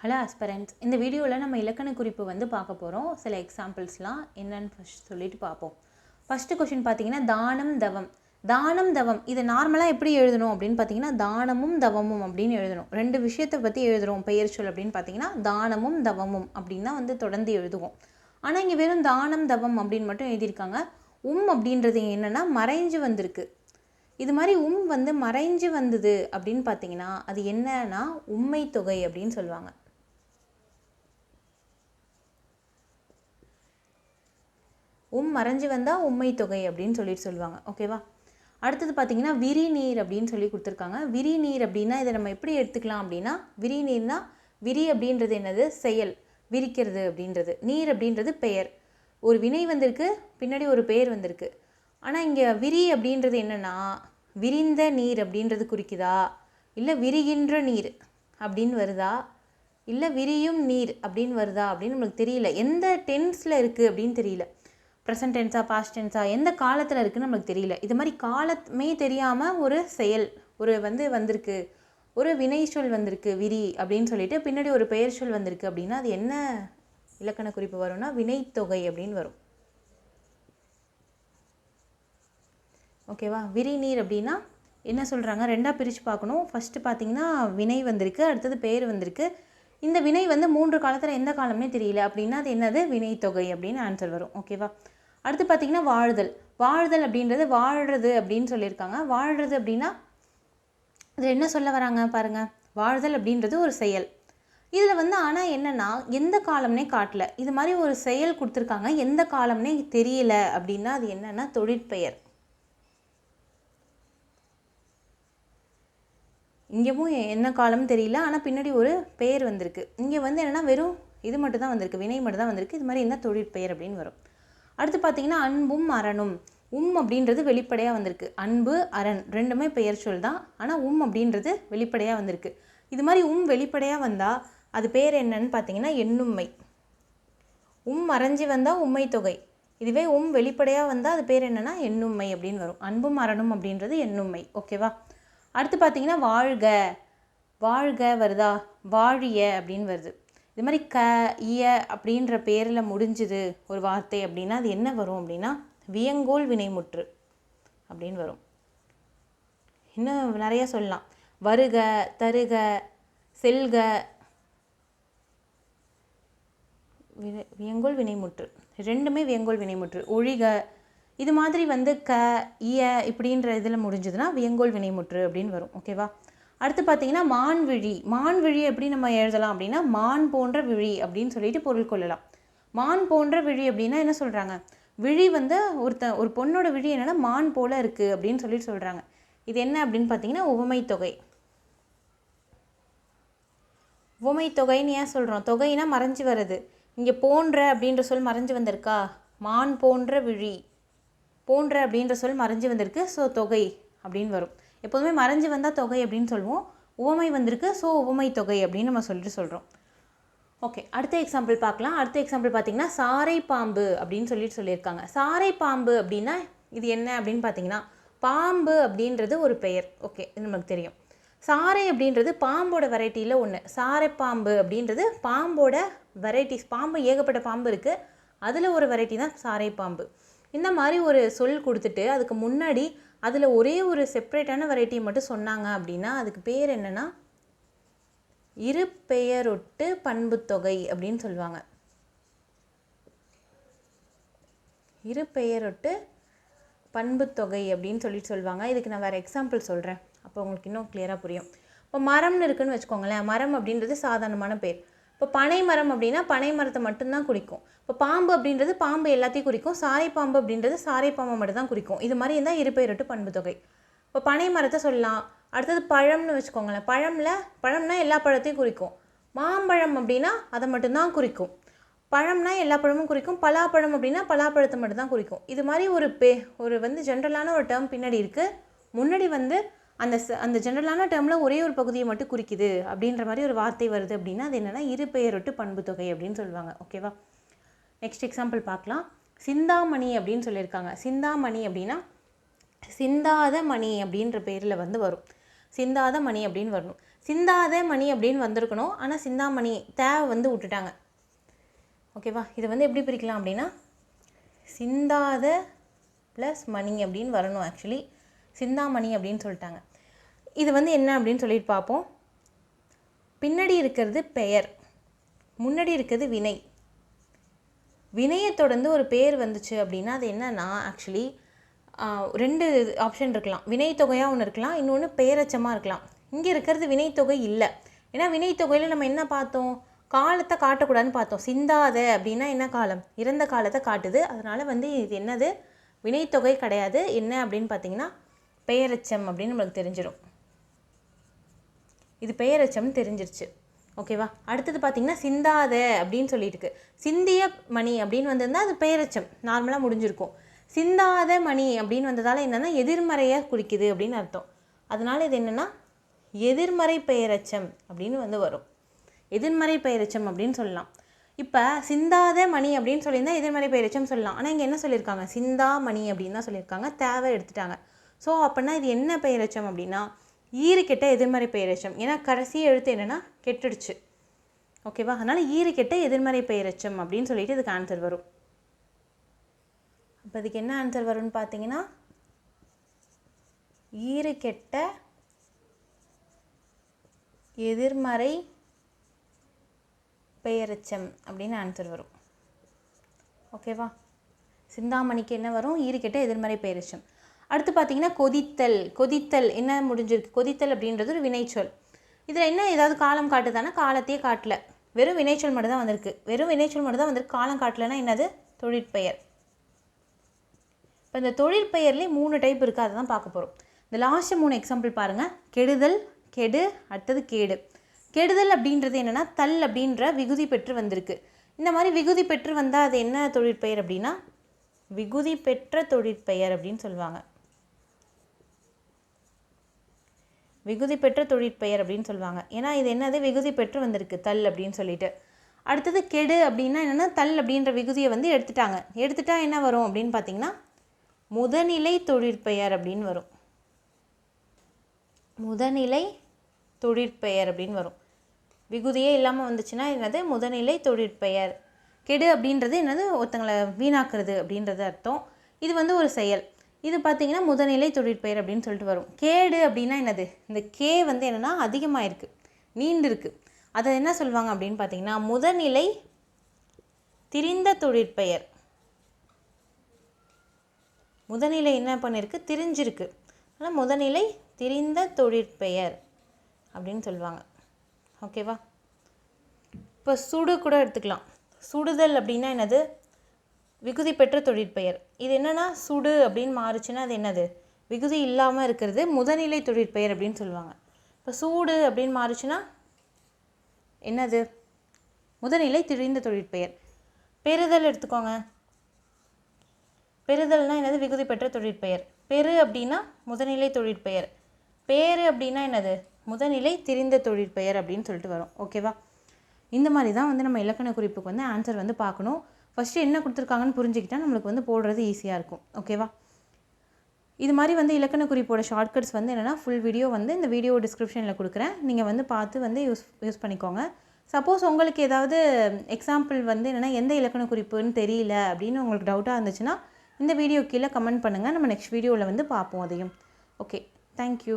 Hello ஆஸ்பரண்ட்ஸ் இந்த வீடியோவில் நம்ம இலக்கண குறிப்பு வந்து பார்க்க போகிறோம் சில எக்ஸாம்பிள்ஸ்லாம் என்னன்னு ஃபஸ்ட் சொல்லிட்டு பார்ப்போம். ஃபஸ்ட்டு கொஷின் பார்த்தீங்கன்னா தானம் தவம். தானம் தவம் இதை நார்மலாக எப்படி எழுதணும் அப்படின்னு பார்த்தீங்கன்னா தானமும் தவமும் அப்படின்னு எழுதணும். ரெண்டு விஷயத்தை பற்றி எழுதுகிறோம் பெயர் சொல் அப்படின்னு பார்த்தீங்கன்னா தானமும் தவமும் அப்படின்னு தான் வந்து தொடர்ந்து எழுதுவோம். ஆனால் இங்கே வெறும் தானம் தவம் அப்படின்னு மட்டும் எழுதியிருக்காங்க. உம் அப்படின்றது என்னென்னா மறைஞ்சு வந்திருக்கு. இது மாதிரி உம் வந்து மறைஞ்சு வந்தது அப்படின்னு பார்த்தீங்கன்னா அது என்னன்னா உண்மை தொகை அப்படின்னு சொல்லுவாங்க. உம் மறைஞ்சு வந்தால் உண்மை தொகை அப்படின்னு சொல்லிட்டு சொல்லுவாங்க. ஓகேவா அடுத்தது பார்த்தீங்கன்னா விரி நீர் அப்படின்னு சொல்லி கொடுத்துருக்காங்க. விரி நீர் அப்படின்னா இதை நம்ம எப்படி எடுத்துக்கலாம் அப்படின்னா விரி நீர்னா விரி அப்படின்றது என்னது? செயல். விரிக்கிறது அப்படின்றது. நீர் அப்படின்றது பெயர். ஒரு வினை வந்திருக்கு பின்னாடி ஒரு பெயர் வந்திருக்கு. ஆனால் இங்கே விரி அப்படின்றது என்னென்னா விரிந்த நீர் அப்படின்றது குறிக்குதா? இல்லை விரிகின்ற நீர் அப்படின்னு வருதா? இல்லை விரியும் நீர் அப்படின்னு வருதா அப்படின்னு நம்மளுக்கு தெரியல. எந்த டென்ஸில் இருக்குது அப்படின்னு தெரியல. ப்ரெசன்ட் டென்ஸா பாஸ்ட் டென்ஸா எந்த காலத்தில் இருக்குன்னு நம்மளுக்கு தெரியல. இது மாதிரி காலமே தெரியாமல் ஒரு செயல் ஒரு வந்து வந்திருக்கு. ஒரு வினை சொல் வந்திருக்கு விரி அப்படின்னு சொல்லிட்டு பின்னாடி ஒரு பெயர் சொல் வந்திருக்கு அப்படின்னா அது என்ன இலக்கண குறிப்பு வரும்னா வினைத்தொகை அப்படின்னு வரும். ஓகேவா விரி நீர் அப்படின்னா என்ன சொல்கிறாங்க ரெண்டாக பிரித்து பார்க்கணும். ஃபஸ்ட்டு பார்த்தீங்கன்னா வினை வந்திருக்கு அடுத்தது பெயர் வந்திருக்கு. இந்த வினை வந்து மூன்று காலத்தில் எந்த காலம்னே தெரியல அப்படின்னா அது என்னது? வினைத்தொகை அப்படின்னு ஆன்சர் வரும். ஓகேவா அடுத்து பார்த்தீங்கன்னா வாழுதல். வாழுதல் அப்படின்றது வாழ்கிறது அப்படின்னு சொல்லியிருக்காங்க. வாழ்கிறது அப்படின்னா இதில் என்ன சொல்ல வராங்க பாருங்கள் வாழ்தல் அப்படின்றது ஒரு செயல். இதில் வந்து ஆனால் என்னென்னா எந்த காலம்னே காட்டல. இது மாதிரி ஒரு செயல் கொடுத்துருக்காங்க. எந்த காலம்னே தெரியல அப்படின்னா அது என்னென்னா தொழிற்பெயர். இங்கேவும் என்ன காலம்னு தெரியல. ஆனால் பின்னாடி ஒரு பெயர் வந்திருக்கு. இங்கே வந்து என்னென்னா வெறும் இது மட்டும் தான் வந்திருக்கு. வினை மட்டும் தான் வந்திருக்கு. இது மாதிரி என்ன தொழிற்பெயர் அப்படின்னு வரும். அடுத்து பார்த்தீங்கன்னா அன்பும் அரணும் உம் அப்படின்றது வெளிப்படையாக வந்திருக்கு. அன்பு அரண் ரெண்டுமே பெயர் சொல் தான். ஆனால் உம் அப்படின்றது வெளிப்படையாக வந்திருக்கு. இது மாதிரி உம் வெளிப்படையாக வந்தால் அது பேர் என்னன்னு பார்த்தீங்கன்னா எண்ணும்மை. உம் மறைஞ்சி வந்தால் உண்மை தொகை. இதுவே உம் வெளிப்படையாக வந்தால் அது பேர் என்னென்னா எண்ணும்மை அப்படின்னு வரும். அன்பும் அரணும் அப்படின்றது எண்ணும்மை. ஓகேவா? அடுத்து பார்த்தீங்கன்னா வாழ்க. வாழ்க வருதா? வாழிய அப்படின்னு வருது. இது மாதிரி க இய அப்படின்ற பேரில் முடிஞ்சுது ஒரு வார்த்தை அப்படின்னா அது என்ன வரும் அப்படின்னா வியங்கோல் வினைமுற்று அப்படின்னு வரும். இன்னும் நிறைய சொல்லலாம். வருக தருக செல்க. வினை வியங்கோல் வினைமுற்று. ரெண்டுமே வியங்கோல் வினைமுற்று. ஒழிக. இது மாதிரி வந்து க இய இப்படின்ற இதில் முடிஞ்சதுன்னா வியங்கோல் வினைமுற்று அப்படின்னு வரும். ஓகேவா அடுத்து பார்த்தீங்கன்னா மான் விழி மான் விழி எப்படி நம்ம எழுதலாம் அப்படின்னா மான் போன்ற விழி அப்படின்னு சொல்லிட்டு பொருள் கொள்ளலாம். மான் போன்ற விழி அப்படின்னா என்ன சொல்கிறாங்க விழி வந்து ஒருத்த ஒரு பொண்ணோட விழி என்னென்னா மான் போல் இருக்குது அப்படின்னு சொல்லிட்டு சொல்கிறாங்க இது என்ன அப்படின்னு பார்த்தீங்கன்னா உவமை தொகை. உவமை தொகைன்னு ஏன் சொல்கிறோம் தொகைனா மறைஞ்சு வருது இங்கே போன்ற அப்படின்ற சொல் மறைஞ்சு வந்திருக்கா? மான் போன்ற விழி. போன்ற அப்படின்ற சொல் மறைஞ்சு வந்திருக்கு. ஸோ தொகை அப்படின்னு வரும். எப்போதுமே மறைஞ்சு வந்தால் தொகை அப்படின்னு சொல்லுவோம். உவமை வந்திருக்கு ஸோ உவமை தொகை அப்படின்னு நம்ம சொல்லிட்டு சொல்கிறோம் ஓகே அடுத்த எக்ஸாம்பிள் பார்க்கலாம். அடுத்த எக்ஸாம்பிள் பார்த்தீங்கன்னா சாரை பாம்பு அப்படின்னு சொல்லிட்டு சொல்லியிருக்காங்க. சாரை பாம்பு அப்படின்னா இது என்ன அப்படின்னு பார்த்தீங்கன்னா பாம்பு அப்படின்றது ஒரு பெயர். ஓகே இது நமக்கு தெரியும். சாரை அப்படின்றது பாம்போட வெரைட்டியில் ஒன்று சாரை பாம்பு அப்படின்றது பாம்போட வெரைட்டிஸ் பாம்பு ஏகப்பட்ட பாம்பு இருக்குது அதில் ஒரு வெரைட்டி தான் சாரை பாம்பு. இந்த மாதிரி ஒரு சொல் கொடுத்துட்டு அதுக்கு முன்னாடி அதில் ஒரே ஒரு செப்ரேட்டான வெரைட்டியை மட்டும் சொன்னாங்க அப்படின்னா அதுக்கு பேர் என்னென்னா இரு பெயரொட்டு பண்புத்தொகை அப்படின்னு சொல்லுவாங்க. இரு பெயரொட்டு பண்புத்தொகை அப்படின்னு சொல்லிட்டு சொல்லுவாங்க. இதுக்கு நான் வேறு எக்ஸாம்பிள் சொல்கிறேன் அப்போ உங்களுக்கு இன்னும் கிளியராக புரியும். இப்போ மரம்னு இருக்குன்னு வச்சுக்கோங்களேன். மரம் அப்படின்றது சாதாரணமான பேர். இப்போ பனை மரம் அப்படின்னா பனை மரத்தை மட்டும்தான் குறிக்கும். இப்போ பாம்பு அப்படின்றது பாம்பு எல்லாத்தையும் குறிக்கும். சாரை பாம்பு அப்படின்றது சாரை பாம்பை மட்டும்தான் குறிக்கும். இது மாதிரி இருந்தால் இருபெயரொட்டு பண்பு தொகை. இப்போ பனை மரத்தை சொல்லலாம். அடுத்தது பழம்னு வச்சுக்கோங்களேன். பழமில் பழம்னா எல்லா பழத்தையும் குறிக்கும். மாம்பழம் அப்படின்னா அதை மட்டும்தான் குறிக்கும். பழம்னா எல்லா பழமும் குறிக்கும். பலாப்பழம் அப்படின்னா பலாப்பழத்தை மட்டும்தான் குறிக்கும். இது மாதிரி ஒரு பே ஒரு வந்து ஜென்ரலான ஒரு டேர்ம் பின்னாடி இருக்குது முன்னாடி வந்து அந்த அந்த ஜென்ரலான டேர்மில் ஒரே ஒரு பகுதியை மட்டும் குறிக்குது அப்படின்ற மாதிரி ஒரு வார்த்தை வருது அப்படின்னா அது என்னென்னா இரு பெயரொட்டு பண்பு தொகை அப்படின்னு சொல்லுவாங்க. ஓகேவா நெக்ஸ்ட் எக்ஸாம்பிள் பார்க்கலாம். சிந்தாமணி அப்படின்னு சொல்லியிருக்காங்க. சிந்தாமணி அப்படின்னா சிந்தாத மணி அப்படின்ற பேரில் வந்து வரும். சிந்தாத மணி அப்படின்னு வரணும். சிந்தாத மணி அப்படின்னு வந்திருக்கணும். ஆனால் சிந்தாமணி தேவை வந்து விட்டுட்டாங்க. ஓகேவா இதை வந்து எப்படி பிரிக்கலாம் அப்படின்னா சிந்தாத ப்ளஸ் மணி அப்படின்னு வரணும் ஆக்சுவலி சிந்தாமணி அப்படின்னு சொல்லிட்டாங்க. இது வந்து என்ன அப்படின்னு சொல்லிட்டு பார்ப்போம். பின்னாடி இருக்கிறது பெயர். முன்னாடி இருக்கிறது வினை. வினையை தொடர்ந்து ஒரு பேர் வந்துச்சு அப்படின்னா அது என்னன்னா ஆக்சுவலி ரெண்டு ஆப்ஷன் இருக்கலாம். வினைத்தொகையாக ஒன்று இருக்கலாம். இன்னொன்று பெயரச்சமாக இருக்கலாம். இங்கே இருக்கிறது வினைத்தொகை இல்லை. ஏன்னா வினைத்தொகையில் நம்ம என்ன பார்த்தோம்? காலத்தை காட்டக்கூடாதுன்னு பார்த்தோம். சிந்தாத அப்படின்னா என்ன காலம்? இறந்த காலத்தை காட்டுது. அதனால் வந்து இது என்னது? வினைத்தொகை கிடையாது. என்ன அப்படின்னு பார்த்தீங்கன்னா பெயரச்சம் அப்படின்னு நம்மளுக்கு தெரிஞ்சிடும் இது பெயரச்சம்னு தெரிஞ்சிருச்சு. ஓகேவா அடுத்தது பார்த்தீங்கன்னா சிந்தாத அப்படின்னு சொல்லியிருக்கு. சிந்திய மணி அப்படின்னு வந்திருந்தா அது பெயரச்சம் நார்மலாக முடிஞ்சிருக்கும். சிந்தாத மணி அப்படின்னு வந்ததால் என்னென்னா எதிர்மறையாக குறிக்குது அப்படின்னு அர்த்தம். அதனால் இது என்னென்னா எதிர்மறை பெயரச்சம் அப்படின்னு வந்து வரும். எதிர்மறை பெயரச்சம் அப்படின்னு சொல்லலாம். இப்போ சிந்தாத மணி அப்படின்னு சொல்லியிருந்தால் எதிர்மறை பெயரச்சம் சொல்லலாம். ஆனால் இங்கே என்ன சொல்லியிருக்காங்க? சிந்தா மணி அப்படின்னு தான் சொல்லியிருக்காங்க. தேவை எடுத்துட்டாங்க. ஸோ அப்படின்னா இது என்ன பெயரச்சம் அப்படின்னா ஈறு கெட்ட எதிர்மறை பெயரச்சம் ஏன்னா கடைசி எழுத்து என்னென்னா கெட்டுடுச்சு. ஓகேவா அதனால் ஈறு கெட்ட எதிர்மறை பெயரச்சம் அப்படின்னு சொல்லிட்டு இதுக்கு ஆன்சர் வரும். அப்போ இதுக்கு என்ன ஆன்சர் வரும்னு பார்த்தீங்கன்னா ஈறு கெட்ட எதிர்மறை பெயரச்சம் அப்படின்னு ஆன்சர் வரும். ஓகேவா சிந்தாமணிக்கு என்ன வரும்? ஈறுகெட்ட எதிர்மறை பெயரச்சம் அடுத்து பார்த்தீங்கன்னா கொதித்தல் கொதித்தல் என்ன முடிஞ்சிருக்கு? கொதித்தல் அப்படின்றது ஒரு வினைச்சொல். இதில் என்ன ஏதாவது காலம் காட்டுதானா காலத்தையே காட்டல. வெறும் வினைச்சொல் மட்டும் தான் வந்திருக்கு. வெறும் வினைச்சொல் மட்டும் தான் வந்திருக்கு. காலம் காட்டலைன்னா என்னது? தொழிற்பெயர். இப்போ இந்த தொழிற்பெயர்லேயே மூணு டைப் இருக்குது அதை தான் பார்க்க போகிறோம் இந்த லாஸ்ட்டு மூணு எக்ஸாம்பிள் பாருங்கள் கெடுதல் கெடு அடுத்தது கேடு. கெடுதல் அப்படின்றது என்னென்னா தல் அப்படின்ற விகுதி பெற்று வந்திருக்கு. இந்த மாதிரி விகுதி பெற்று வந்தால் அது என்ன தொழிற்பெயர் அப்படின்னா விகுதி பெற்ற தொழிற்பெயர் அப்படின்னு சொல்லுவாங்க. விகுதி பெற்ற தொழிற்பெயர் அப்படின்னு சொல்லுவாங்க. ஏன்னா இது என்னது? விகுதி பெற்று வந்திருக்கு. தல் அப்படின்னு சொல்லிட்டு. அடுத்தது கெடு அப்படின்னா என்னென்னா தல் அப்படின்ற விகுதியை வந்து எடுத்துட்டாங்க. எடுத்துட்டா என்ன வரும் அப்படின்னு பார்த்தீங்கன்னா முதநிலை தொழிற்பெயர் அப்படின்னு வரும். முதநிலை தொழிற்பெயர் அப்படின்னு வரும். விகுதியே இல்லாமல் வந்துச்சுன்னா என்னது? முதநிலை தொழிற்பெயர். கெடு அப்படின்றது என்னது? ஒருத்தங்களை வீணாக்குறது அப்படின்றது அர்த்தம். இது வந்து ஒரு செயல். இது பார்த்திங்கன்னா முதநிலை தொழிற்பெயர் அப்படின்னு சொல்லிட்டு வரும். கேடு அப்படின்னா என்னது? இந்த கே வந்து என்னென்னா அதிகமாக இருக்குது நீண்டு இருக்குது அதை என்ன சொல்லுவாங்க அப்படின்னு பார்த்தீங்கன்னா முதநிலை திரிந்த தொழிற்பெயர். முதநிலை என்ன பண்ணியிருக்கு திரிஞ்சிருக்கு. ஆனால் முதநிலை திரிந்த தொழிற்பெயர் அப்படின்னு சொல்லுவாங்க. ஓகேவா இப்போ சுடு கூட எடுத்துக்கலாம். சுடுதல் அப்படின்னா என்னது? விகுதி பெற்ற தொழிற்பெயர். இது என்னென்னா சுடு அப்படின்னு மாறுச்சுன்னா அது என்னது? விகுதி இல்லாமல் இருக்கிறது முதநிலை தொழிற்பெயர் அப்படின்னு சொல்லுவாங்க. இப்போ சூடு அப்படின்னு மாறுச்சுன்னா என்னது? முதநிலை திரிந்த தொழிற்பெயர். பெறுதல் எடுத்துக்கோங்க. பெறுதல்னா என்னது? விகுதி பெற்ற தொழிற்பெயர். பெரு அப்படின்னா முதநிலை தொழிற்பெயர். பேரு அப்படின்னா என்னது? முதநிலை திரிந்த தொழிற்பெயர் அப்படின்னு சொல்லிட்டு வரும். ஓகேவா? இந்த மாதிரி தான் வந்து நம்ம இலக்கண குறிப்புக்கு வந்து ஆன்சர் வந்து பார்க்கணும். ஃபஸ்ட்டு என்ன கொடுத்துருக்காங்கன்னு புரிஞ்சுக்கிட்டால் நம்மளுக்கு வந்து போடுறது ஈஸியாக இருக்கும். ஓகேவா இது மாதிரி வந்து இலக்கண குறிப்போட ஷார்ட்கட்ஸ் வந்து என்னென்னா ஃபுல் வீடியோ வந்து இந்த வீடியோ டிஸ்கிரிப்ஷனில் கொடுக்குறேன். நீங்கள் வந்து பார்த்து வந்து யூஸ் யூஸ் பண்ணிக்கோங்க. சப்போஸ் உங்களுக்கு ஏதாவது எக்ஸாம்பிள் வந்து என்னென்னா எந்த இலக்கண குறிப்புன்னு தெரியல அப்படின்னு உங்களுக்கு டவுட்டாக இருந்துச்சுன்னா இந்த வீடியோ கீழே கமெண்ட் பண்ணுங்கள் நம்ம நெக்ஸ்ட் வீடியோவில் வந்து பார்ப்போம் அதையும். Okay thank you